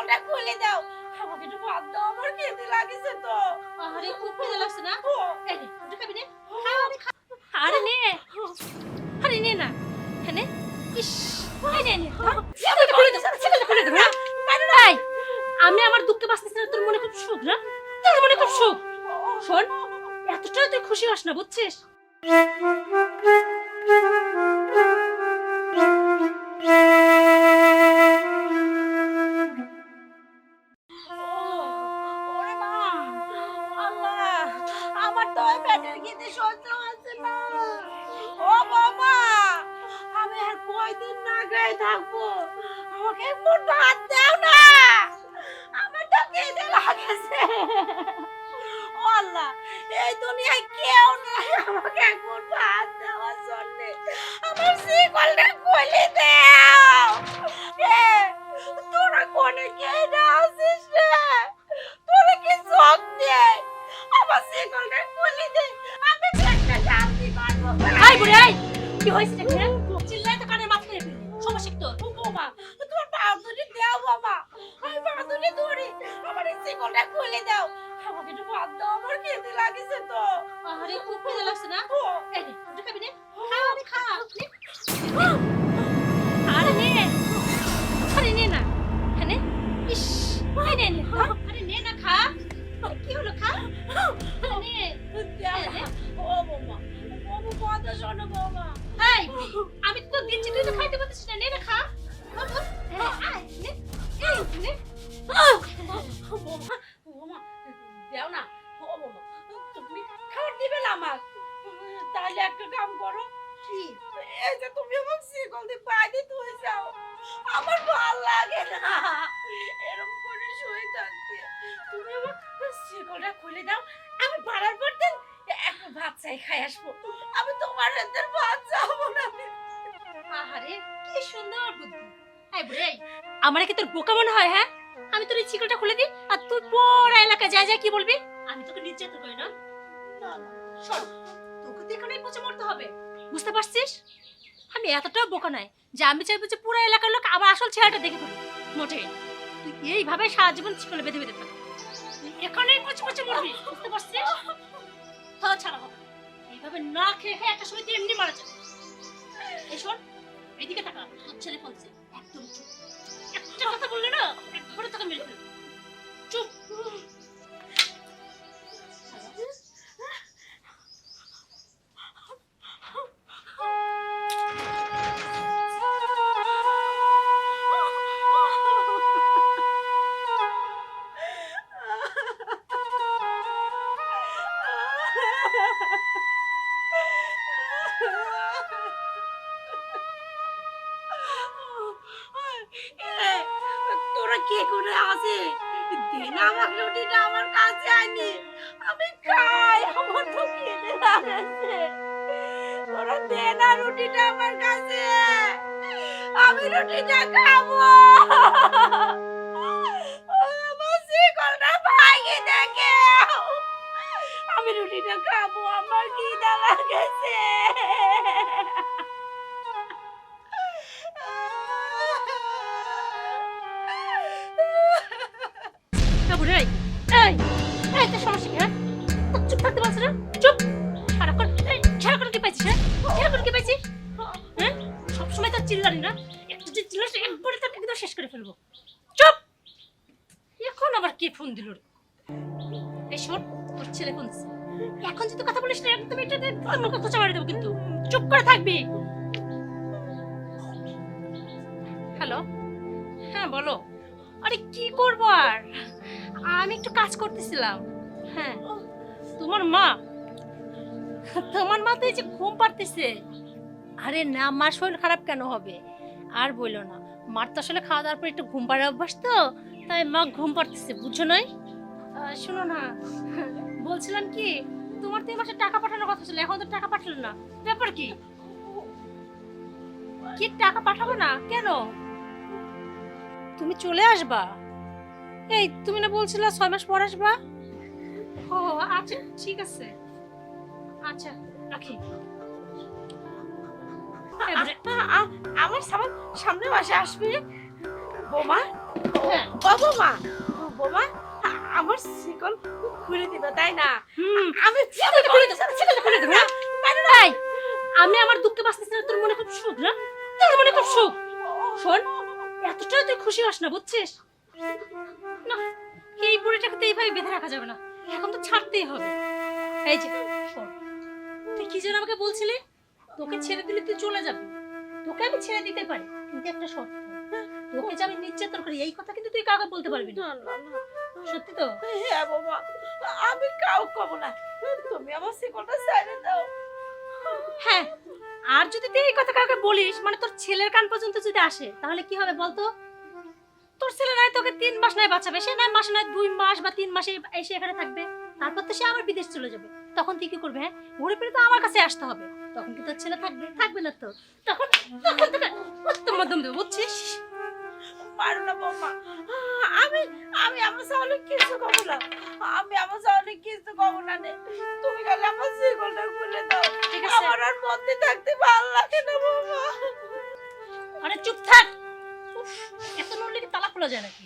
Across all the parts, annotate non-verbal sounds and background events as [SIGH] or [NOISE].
শিকলটা খুলে দাও আমাকে একটু ভাত দাও আমার খেতে লাগিছে তো আরে খুব খিদে লাগছে না এই নে তুই খাবি নে আরে নে আরে নে না হ্যাঁ ইস এই নে নে খুলে দে খুলে দে হ্যাঁ আমি আমার দুঃখে বাঁচতেছি না তোর মনে খুব সুখ না তোর মনে খুব সুখ শোন এতটা তুই খুশি হস না বুঝছিস খিদে সহ্য হচ্ছে না। ও বাবা আমি আর কয়দিন না গায়ে থাকব? আমাকে একটু ভাত দাও না। আমার তো খিদে লাগেছে। ও আল্লাহ এই দুনিয়ায় কেউ নাই আমাকে একটু ভাত দেওয়ার জন্য। আমার শিকলটা খুলে দাও। এ, তোরা কোনে কে না আসিস রে? তোরা কি চোখ দে আই বুড়ি আই কি হয়েছে? দেখি হ্যাঁ? চিল্লাই তো কানের মাথা খেয়ে সমস্যা কি তোর? বাবা তোমার পাও ধরে দাও বাবা। আমি পাও ধরে ধরি। আমার এই শিকলটা খুলে দাও। আমাকে একটু ভাত দাও আমার খেতে লাগিছে তো। আরে খুব খিদে লাগছে না? ও, এই তুই খাবি নে। খা খা এই আমি তো দিচ্ছি তুই তো খাইতে পারছিস না। নে খা। দাও তুমি খাবার দিবে না আমার? তাহলে একটা কাম করো। কি? এই যে তুমি আমার শিকল দিয়ে ধুয়ে যাও আমার ভালো লাগে না। এরকম করে শুয়ে থাকতে। তুমি আমার শিকলটা খুলে দাও। আমি পাড়ার পর ভাত চাই খাই আসব। আমি তোমার হাতের ভাত চাবো না। আহারে, কি সুন্দর বুদ্ধি। আমার কি তোর বোকা মনে হয় হ্যাঁ? আমি তোর এই চিকলটা খুলে দিই আর তুই পুরো এলাকা যা যা কি বলবি। আমি তোকে নির্যাতন করি না। তোকে তো এখানেই পচে মরতে হবে। বুঝতে পারছিস? আমি এতটাও বোকা নাই যে আমি চাইব যে পুরো এলাকার লোক আবার আসল চেহারাটা দেখে ফেলি মোটেই তুই এইভাবে সারা জীবন চিকলে বেঁধে বেঁধে থাক। তুই এখানেই পচে পচে মরবি, বুঝতে পারছিস? তাও ছাড়া হবে এইভাবে না খেয়ে খেয়ে একটা সময় তুই এমনি মারা যাবে। এই শোন, এদিকে টাকা তোর ছেলে ফোনছে একদম চুপ। একটা কথা বললে না একবারে তোকে মেরে ফেলবে চুপ। দে না আমি রুটিটা খাব। আমার আমি রুটিটা খাব, আমার এই তোর সমস্যা কি চুপ থাকতে পারছিস না? চুপ। সারাক্ষণ সারাক্ষণ কি পাইছিস হ্যাঁ? চিল্লানি না একটু যে চিল্লাস, একবারে তোকে একদম শেষ করে ফেলব। চুপ! এখন আবার কে ফোন দিল এই শোন, তোর ছেলে ফোন এখন যদি কথা বলিস না একদম এটা অন্য কথা চামারি দেবো কিন্তু। চুপ করে থাকবি। হ্যালো? হ্যাঁ বলো। আরে, কি করব আর? আমি একটু কাজ করতেছিলাম। হ্যাঁ তোমার মা? তোমার মা তো এই যে ঘুম পারতেছে আরে না মার শরীর খারাপ কেন হবে? আর বইলো না মার তো আসলে খাওয়া দাওয়ার পর একটু ঘুম পাড়ার অভ্যাস তো তাই মা ঘুম পাড়তেছে বুঝছ নয় শোনো না [LAUGHS] বলছিলাম কি তোমার তো এই মাসে টাকা পাঠানোর কথা ছিল এখন তো টাকা পাঠালো না ব্যাপার কি? কি টাকা পাঠাবো না কেন? তুমি চলে আসবা। এই তুমি না বলছিলে ছয় মাস পর আসবা? ও আচ্ছা ঠিক আছে। আচ্ছা রাখি। আমার সামনে সামনে মাসে আসবে। বোমা হ্যাঁ। বোমা বোমা আমার শিকল খুলে দিবে তাই না? আমি খুলে দেবো? এই, আমি আমার দুঃখে বাঁচতেছি না তোর মনে খুব সুখ না? তোর মনে খুব সুখ। শোন এতটা তুই খুশি হস না বুঝছিস? না এই বুড়িটাকে তো এইভাবে বেঁধে রাখা যাবে না। এখন তো ছাড়তেই হবে। এই যে শোন তুই কি যেন আমাকে বলছিলি? তোকে ছেড়ে দিলে তুই চলে যাবি। তোকে আমি ছেড়ে দিতে পারি কিন্তু একটা শর্ত। তোকে যে আমি নির্যাতন করি এই কথা কিন্তু তুই কাউকে বলতে পারবি না। সত্যি তো? হ্যাঁ বাবা। আমি কাউ কব না। তুমি আমার শিকলটা ছেড়ে দাও। হ্যাঁ আর যদি তুই এই কথা কাউকে বলিস মানে তোর ছেলের কান পর্যন্ত যদি আসে তাহলে কি হবে বলতো? তোর ছেলে নাই তোকে তিন মাস নয় বাঁচাবে। সে নয় মাস নয় দুই মাস বা তিন মাসে এসে এখানে থাকবে। তারপর তো সে আবার বিদেশ চলে যাবে। তখন তুই কি করবে হ্যাঁ? ঘুরে ফিরে তো আমার কাছে আসতে হবে। তখন কি তোর ছেলে থাকবে? থাকবে না তো। তখন তখন তোকে উত্তম মধ্যম দেবো বুঝছিস? পারো না বৌমা। আমি আমি আমার সামনে কিছু কব না। আমি আমার সামনে কিছু কব না নে। তুমি খালি আমার শিকলটা খুলে দাও। ঠিক আছে। আমার আর মধ্যে থাকতে ভালো লাগে না বৌমা। আরে চুপ থাক। এত নড়লে কি তালা খোলা যায় নাকি?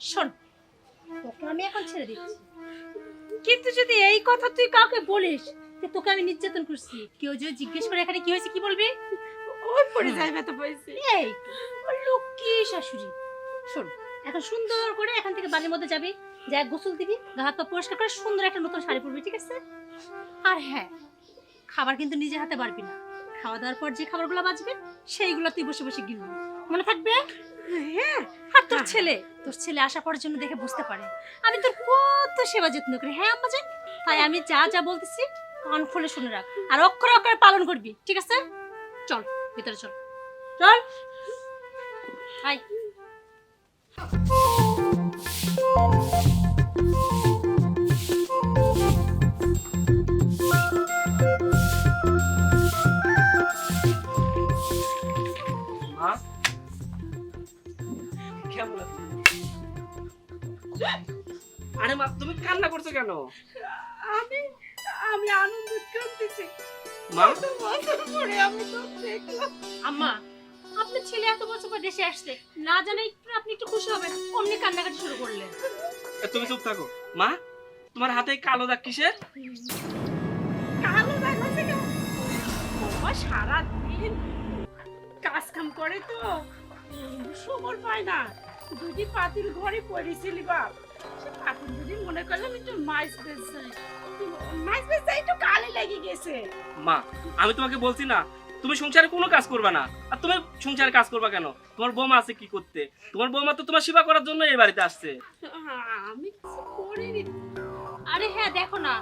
শোন। তোকে আমি এখন ছেড়ে দিচ্ছি। কিন্তু যদি এই কথা তুই কাউকে বলিস যে তোকে আমি নির্যাতন করছি কেউ যদি জিজ্ঞেস করে এখানে কি হয়েছে কি বলবি? ওই পড়ে তো পয়সা এই লক্ষ্মী শাশুড়ি। শোন এখন সুন্দর করে এখান থেকে বাড়ির মধ্যে যাবি যা গোসল দিবি গা হাত পা পরিষ্কার করে সুন্দর একটা নতুন শাড়ি পরবি ঠিক আছে? আর হ্যাঁ খাবার কিন্তু নিজে হাতে পারবি না। খাওয়া দাওয়ার পর যে খাবারগুলো বাঁচবে সেইগুলো তুই বসে বসে গিলবি। মনে থাকবে? হ্যাঁ আর তোর ছেলে? তোর ছেলে আসা পরের জন্য দেখে বুঝতে পারে। আমি তোর কত সেবা যত্ন করি হ্যাঁ আম্মা জান তাই আমি যা যা বলতেছি, কান খুলে শুনে রাখ। আর অক্ষরে অক্ষরে পালন করবি, ঠিক আছে? চল, ভিতরে চল। চল। হাই আমি আমি আনন্দ করতেছি মা? এত বছর পরে আমি তো দেখলাম। আম্মা আপনার ছেলে এত বছর পর দেশে আসছে না জানে আপনি একটু খুশি হবেন অমনি কান্নাকাটি শুরু করলেন। তুমি চুপ থাকো। মা তোমার হাতে কালো দাগ কিসের? কালো দেখাচ্ছে কেন? বাবা সারা দিন কাজ কাম করে তো সময় পায় না। দুটি পাতিল ঘরে পড়েছিলি বাপ। সে যদি মনে করলাম একটু মাছ বেচছে মাছ বেচতে একটু কালে লেগে গেছে। মা আমি তোমাকে বলছি না তুমি সংসারে কোনো কাজ করবে না। আর তুমি সংসারে কাজ করবা কেন? তোমার বৌমা আছে কি করতে? তোমার বৌমা তো তোমার সেবা করার জন্য এই বাড়িতে আসছে। আমি করিনি। আরে হ্যাঁ দেখো না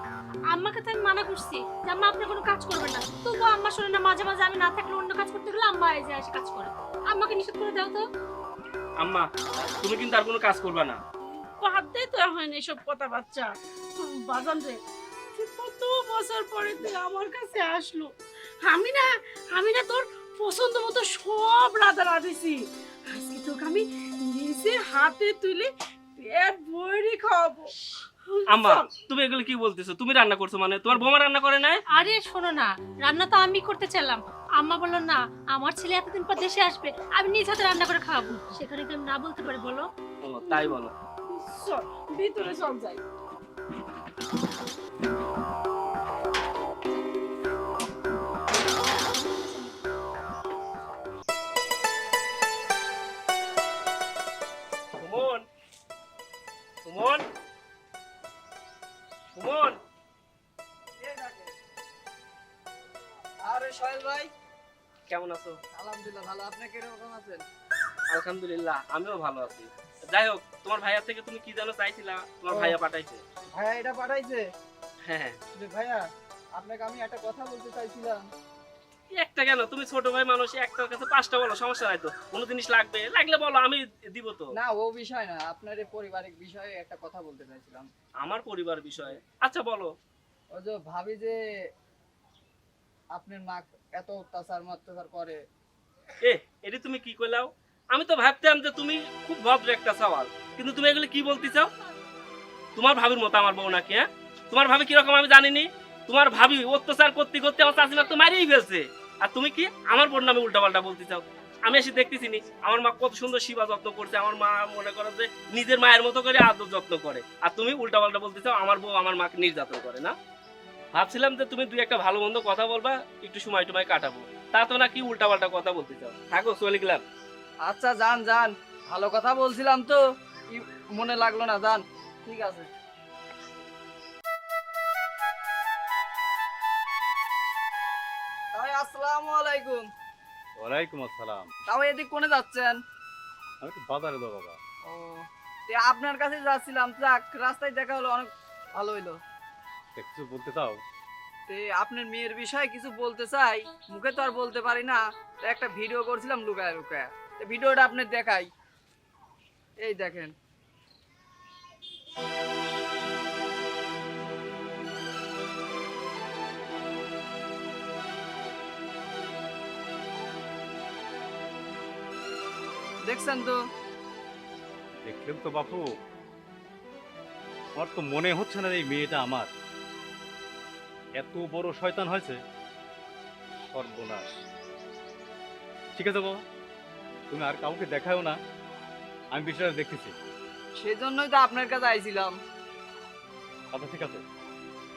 আম্মাকে তো আমি মানা করছি যে আম্মা আপনি কোনো কাজ করবেন না। তবুও আম্মা শোনে না মাঝে মাঝে আমি না থাকলে অন্য কাজ করতে গেলে আম্মা এসে কাজ করে। আম্মাকে নিষেধ করে দাও তো। আম্মা তুমি কিন্তু আর কোনো কাজ করবা না। বাদ দে তো এখন এসব কথা বাচ্চা। বাজান রে কত বছর পরে তুই আমার কাছে আসলো? আমি না আমি না তোর পছন্দ মতো সব রাধা রাঁধেছি আজকে তোকে আমি নিজে হাতে তুলে পেট ভরে খাওয়াবো। আম্মা তুমি এগুলো কি বলতেছো? তুমি রান্না করছ মানে? তোমার বৌমা রান্না করে নাই? আরে শোনো না রান্না তো আমি করতে চাইলাম। আম্মা বলল না আমার ছেলে এতদিন পর দেশে আসবে আমি নিজ হাতে রান্না করে খাওয়াবো। সেখানে কি আমি না বলতে পারি বলো। ও তাই বলো। ভিতরে চল যাই। সুমন সুমন সুমন। আরে সোহেল ভাই। কেমন আছো? আলহামদুলিল্লাহ ভালো। আপনি কীরকম আছেন? আলহামদুলিল্লাহ আমিও ভালো আছি। যাই হোক তোমার ভাইয়া থেকে তুমি কি জানো চাইছিলা? তোমার ভাইয়া পাঠাইছে। ভাইয়া এটা পাঠাইছে? হ্যাঁ ভাইয়া আপনাকে আমি একটা কথা বলতে চাইছিলাম। একটা কেন? তুমি ছোট ভাই মানুষ একটার কাছে পাঁচটা বলো সমস্যা নাই তো। কোনো জিনিস লাগবে? লাগলে বলো আমি দিব তো। না ও বিষয় না আপনার এই পারিবারিক বিষয়ে একটা কথা বলতে চাইছিলাম। আমার পরিবার বিষয়ে? আচ্ছা বলো। ও যে ভাবি যে আপনার মা এত অত্যাচার অত্যাচার করে। এ এটি তুমি কি করলাও আমি তো ভাবতাম যে তুমি খুব ভদ্র একটা সওয়াল, কিন্তু তুমি এগুলো কি বলতে চাও? তোমার ভাবির মতো আমার বউ নাকি হ্যাঁ? তোমার ভাবি কীরকম আমি জানিনি। তোমার ভাবি অত্যাচার করতে করতে আমার চাষিমা তো মারিয়েই ফেলছে। আর তুমি কি আমার বোন নামে উল্টাপাল্টা বলতে চাও? আমি এসে দেখতেছি নি, আমার মা কত সুন্দর সেবা যত্ন করছে। আমার মা মনে করো যে নিজের মায়ের মতো করে আদর যত্ন করে। আর তুমি উল্টাপাল্টা বলতে চাও, আমার বউ আমার মাকে নির্যাতন করে, না? ভাবছিলাম যে তুমি দুই একটা ভালো মন্দ কথা বলবা, একটু সময় টুমায় কাটাবো। তা তো না কি উল্টাপাল্টা কথা বলতে চাও। থাকো, চলে গেলাম। আচ্ছা যান যান। ভালো কথা বলছিলাম তো। মনে লাগল না যান। ঠিক আছে। আসসালামু আলাইকুম। ওয়ালাইকুম আসসালাম। তাও এদিক কোনে যাচ্ছেন? আমি একটু বাজারে যাব বাবা। ও আপনার কাছে যাচ্ছিলাম। যাক রাস্তায় দেখা হলো অনেক ভালো হইল। কিছু বলতে চাও? তে আপনার মেয়ের বিষয়ে কিছু বলতে চাই? মুখে তো আর বলতে পারি না। একটা ভিডিও করছিলাম লুকায় লুকায়। তো ভিডিওটা আপনি দেখাই। এই দেখেন। দেখছেন তো? দেখলেন তো বাপু। আমার তো মনে হচ্ছে না এই মেয়েটা আমার। এত বড় শয়তান হয়েছে। সর্বনাশ। ঠিক আছে বাবা? তুমি আর কাউকে দেখাও না আমি বিষয়টা দেখতেছি। সেজন্যই তো আপনার কাছে আইছিলাম। আচ্ছা ঠিক আছে।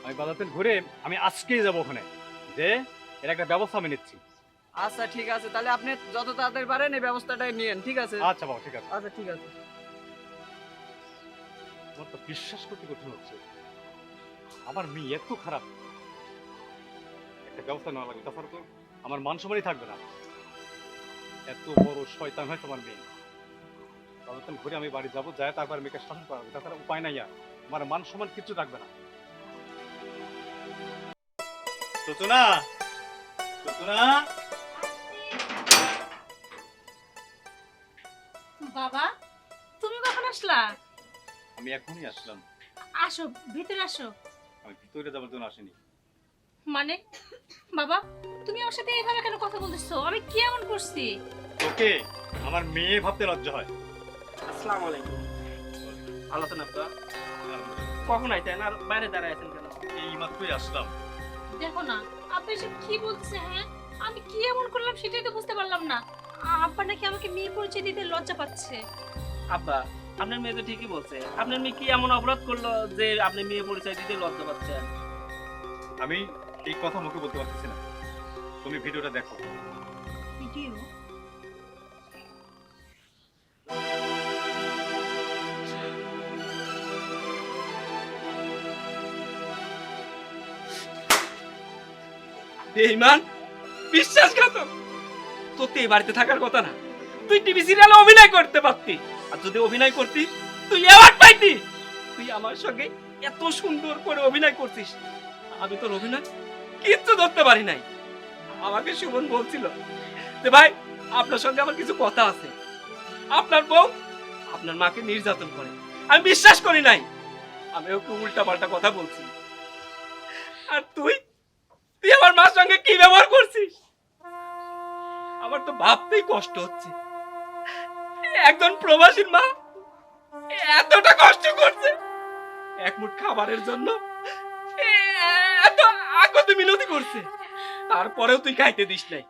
আমি বাজার ঘুরে আমি আজকেই যাব ওখানে। যে এর একটা ব্যবস্থা আমি নিচ্ছি। আচ্ছা ঠিক আছে। তাহলে আপনি যত তাড়াতাড়ি পারেন এই ব্যবস্থাটাই নিয়েন ঠিক আছে? আচ্ছা বাবা ঠিক আছে। আচ্ছা ঠিক আছে। আমার তো বিশ্বাস করতে কঠিন হচ্ছে। আমার মেয়ে এত খারাপ। একটা ব্যবস্থা নেওয়া লাগবে তাছাড়া তো আমার মান সম্মানই থাকবে না। এত বড় শয়তান হয়েছে তোমার মেয়ে। ততক্ষণ ঘুরে আমি বাড়ি যাব যায় তারপর মেয়েকে শাসন করাবো। তাছাড়া উপায় নাই আর। আমার মান সম্মান কিচ্ছু থাকবে না। সুচনা সুচনা বাবা তুমি কখন আসলা? আমি এখনই আসলাম। আসো ভিতরে আসো। আমি ভিতরে যাওয়ার জন্য আসিনি। মানে? বাবা তুমি আমার সাথে এইভাবে কেন কথা বলতেছো? আমি কি এমন করছি? ওকে আমার মেয়ে ভাবতে লজ্জা হয়। আসসালামু আলাইকুম। ভালো আছেন আপনার? কখন আইতেন আর বাইরে দাঁড়ায় আছেন কেন? এই মাত্রই আসলাম। দেখো না আপনি এসব কি বলছে হ্যাঁ? আমি কি এমন করলাম সেটাই তো বুঝতে পারলাম না। আব্বা নাকি আমাকে মেয়ে পরিচয় দিতে লজ্জা পাচ্ছে। আব্বা আপনার মেয়ে তো ঠিকই বলছে। আপনার মেয়ে কি এমন অপরাধ করল যে আপনি মেয়ে পরিচয় দিতে লজ্জা পাচ্ছেন? আমি এই কথা মুখে বলতে পারতেছি না। তুমি ভিডিওটা দেখো। ভিডিও? বেঈমান বিশ্বাসঘাতক। তোর তো এই বাড়িতে থাকার কথা না। তুই টিভি সিরিয়ালে অভিনয় করতে পারতি। আর যদি অভিনয় করতি তুই অ্যাওয়ার্ড পাইতি। তুই আমার সঙ্গে এত সুন্দর করে অভিনয় করছিস আমি তোর অভিনয় কিচ্ছু ধরতে পারি নাই। আমাকে সুমন বলছিল যে, ভাই, আপনার সঙ্গে আমার কিছু কথা আছে। আপনার বউ আপনার মাকে নির্যাতন করে। আমি বিশ্বাস করি নাই। আমি ওকে উল্টা পাল্টা কথা বলছি। আর তুই? তুই আমার মার সঙ্গে কি ব্যবহার করছিস? আমার তো ভাবতেই কষ্ট হচ্ছে। একজন প্রবাসীর মা এতটা কষ্ট করছে। এক মুঠ খাবারের জন্য এত আগত মিনতি করছে। তারপরেও তুই খাইতে দিস নাই।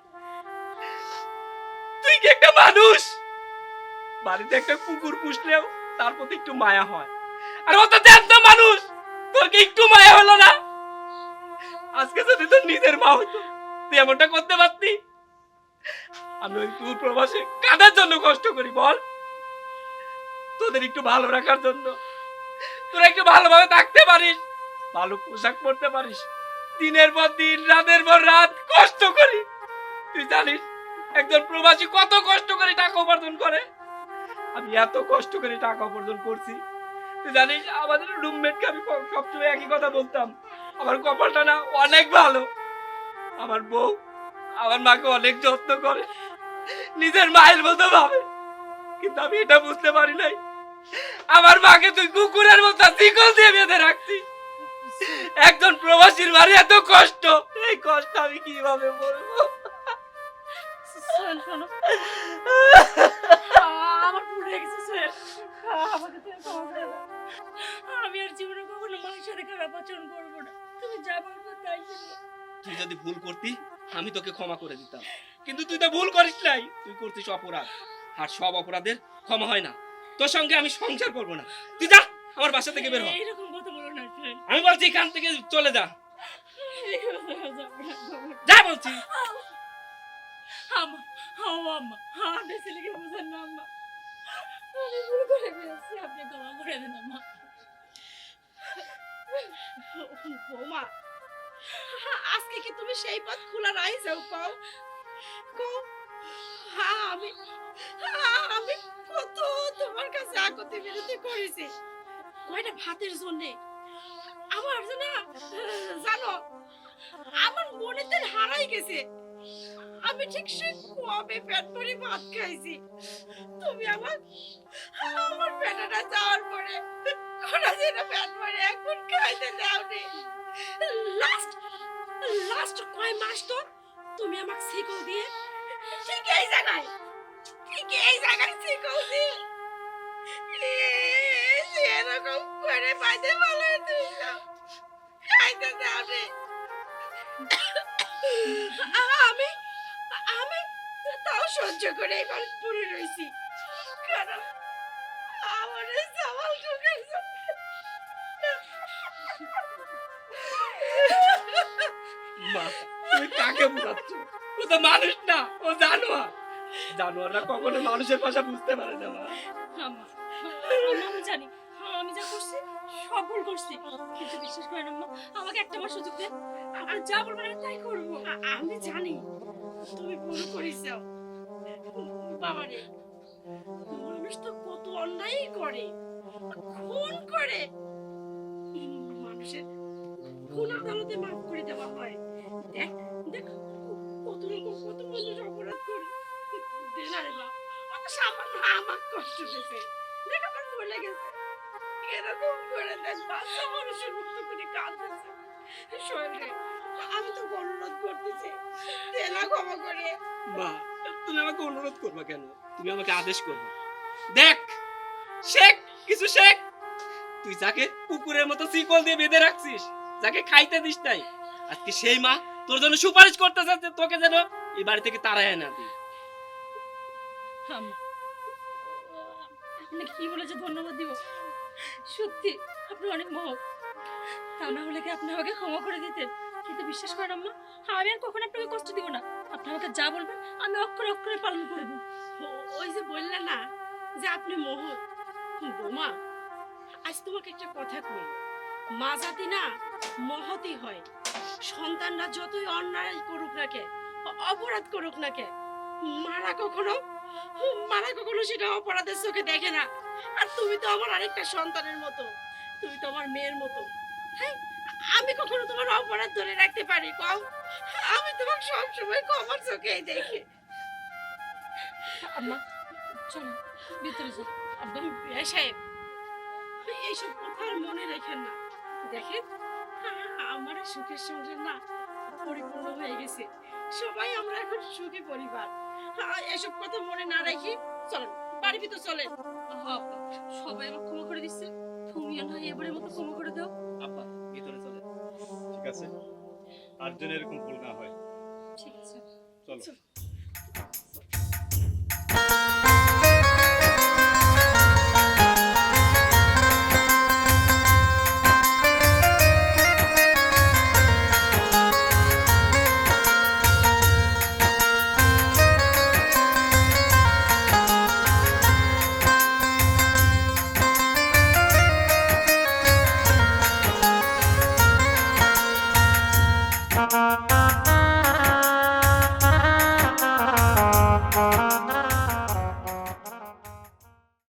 তুই কি একটা মানুষ? বাড়িতে একটা কুকুর পুষলেও তার প্রতি একটু মায়া হয়। আর ও তো জ্যান্ত মানুষ। তোর একটু মায়া হলো না? আজকে যদি তোর নিজের মা হইতো, তুই এমনটা করতে পারতি? আমি ওই দূর প্রবাসে কাদের জন্য কষ্ট করি, বল। তোদের একটু ভালো রাখার জন্য। তোরা একটু ভালোভাবে থাকতে পারিস। ভালো পোশাক পরতে পারিস। দিনের পর দিন, রাতের পর রাত কষ্ট করি। তুই জানিস, একজন প্রবাসী কত কষ্ট করে টাকা উপার্জন করে? আমি এত কষ্ট করে টাকা উপার্জন করছি। তুই জানিস, আমাদের রুমমেটকে আমি সবসময় একই কথা বলতাম। আমার কপালটা না অনেক ভালো। আমার বউ আমার মাকে অনেক যত্ন করে। নিজের মায়ের মতো ভাবে। কিন্তু আমি এটা বুঝতে পারি নাই। আমার মাকে তুই কুকুরের মতো শিকল দিয়ে বেঁধে রাখছিস। একজন প্রবাসীর বাড়ি এত কষ্ট। এই কষ্ট আমি কীভাবে বলব? শোনো। আমার ভুল হয়ে গেছে সোহেল আমাকে তুমি ক্ষমা করে দাও। আমি আর জীবনে কখনো মায়ের সাথে খারাপ আচরণ করব না। তুমি যা বলব তাই তুই যদি ভুল করতি আমি তোকে ক্ষমা করে দিতাম। কিন্তু তুই তো ভুল করিস নাই। তুই করতিস অপরাধ। আর সব অপরাধের ক্ষমা হয় না। তোর সঙ্গে আমি সংসার করব না। তুই যা আমার বাসা থেকে বের হ। আমি বলছি এখান থেকে চলে যা। যা বলছি। আজকে কি তুমি সেই পথ খোলা রাইছো কও? কও হ্যাঁ আমি হ্যাঁ, আমি কত তোমার কাছে আগতে বিরতি করেছি। কয়টা ভাতের জন্য? আমার না, জানো, আমার মনে তো হারাই গেছে। আমি ঠিক সে কবে পেট ভরে ভাত খাইছি। তুমি আমার আমার পেটাটা যাওয়ার পরে কোনা যেন পেট ভরে এখন খাইতে দাওনি লাস্ট লাস্ট কয় মাস তো তুমি আমাকে শিকল দিয়ে, ঠিক এই জায়গায়, ঠিক এই জায়গায় শিকল দিয়ে এরকম করে বাইতে ভালো আমি আমি তাও সহ্য করে এবার পড়ে রয়েছি কারণ আমার এই সামাল মা তুমি কাকে বোঝাচ্ছ? ও তো মানুষ না ও জানোয়ার। জানোয়াররা কখনো মানুষের ভাষা বুঝতে পারে না মা। আমি জানি আমি যা করছি সব করছি। কিন্তু বিশ্বাস করেন আম্মা, আমাকে একটা বার সুযোগ দেন। আর যা বলবেন আমি তাই করব। আমি জানি। তুমি ভুল করিস বাবারে, মানুষ তো কত অন্যায় করে। খুন করে। মানুষের খুন আদালতে মাফ করে দেওয়া হয়। দেখ দেখ, কত রকম, কত মানুষ অপরাধ করে। দে না বাপ অত সামান্য আমার কষ্ট পেয়েছে। দেখ আমার ভুলে গেছে এরকম করে দেখ বাচ্চা মানুষের মতো করে কাঁদতেছে। শোনে আমি তো অনুরোধ করতেছি দে ক্ষমা করে মা তুমি আমাকে অনুরোধ করবা কেন? তুমি আমাকে আদেশ করবা। দেখ শেখ কিছু শেখ তুই যাকে কুকুরের মতো শিকল দিয়ে বেঁধে রাখছিস যাকে খাইতে দিস তাই আজকে সেই মা তোর জন্য সুপারিশ করতে চাচ্ছে তোকে যেন এই বাড়ি থেকে তাড়ায় না দিই। কি বলে যে ধন্যবাদ দিব? সত্যি, আপনি অনেক মহৎ। তা না হলে কি আপনি আমাকে ক্ষমা করে দিতেন? কিন্তু বিশ্বাস করেন আম্মা, আমি আর কখনো আপনাকে কষ্ট দিব না। আপনি আমাকে যা বলবেন, আমি অক্ষরে অক্ষরে পালন করব ওই যে বললে না, যে আপনি মহৎ। বোমা, আজ তোমাকে একটা কথা কই। মা জাতি না মহতই হয়। সন্তানরা যতই অন্যায় করুক না কে অপরাধ করুক না কে মারা কখনো মারা কখনো সেটা অপরাধের চোখে দেখে না। আর তুমি তো আমার আরেকটা সন্তানের মতো। তুমি তো আমার মেয়ের মতো। হ্যাঁ আমি কখনো তোমার অপরাধ ধরে রাখতে পারি কম। আমি তোমাকে সবসময় কমার চোখেই দেখি। আম্মা চলো ভিতরে যাও। আব্বা সাহেব এইসব কথা আর মনে রেখেন না। দেখেন আমার সুখের সংসার না পরিপূর্ণ হয়ে গেছে। সবাই আমরা এখন সুখী পরিবার। এসব কথা মনে না রাখি চলেন বাড়ি ভিতর চলেন। সবাই আমার ক্ষমা করে দিচ্ছে। তুমিও না এবারের মতো ক্ষমা করে দাও। আপা ভিতরে চলে ঠিক আছে? আর যেন এরকম ভুল না হয়। ঠিক আছে। চলো।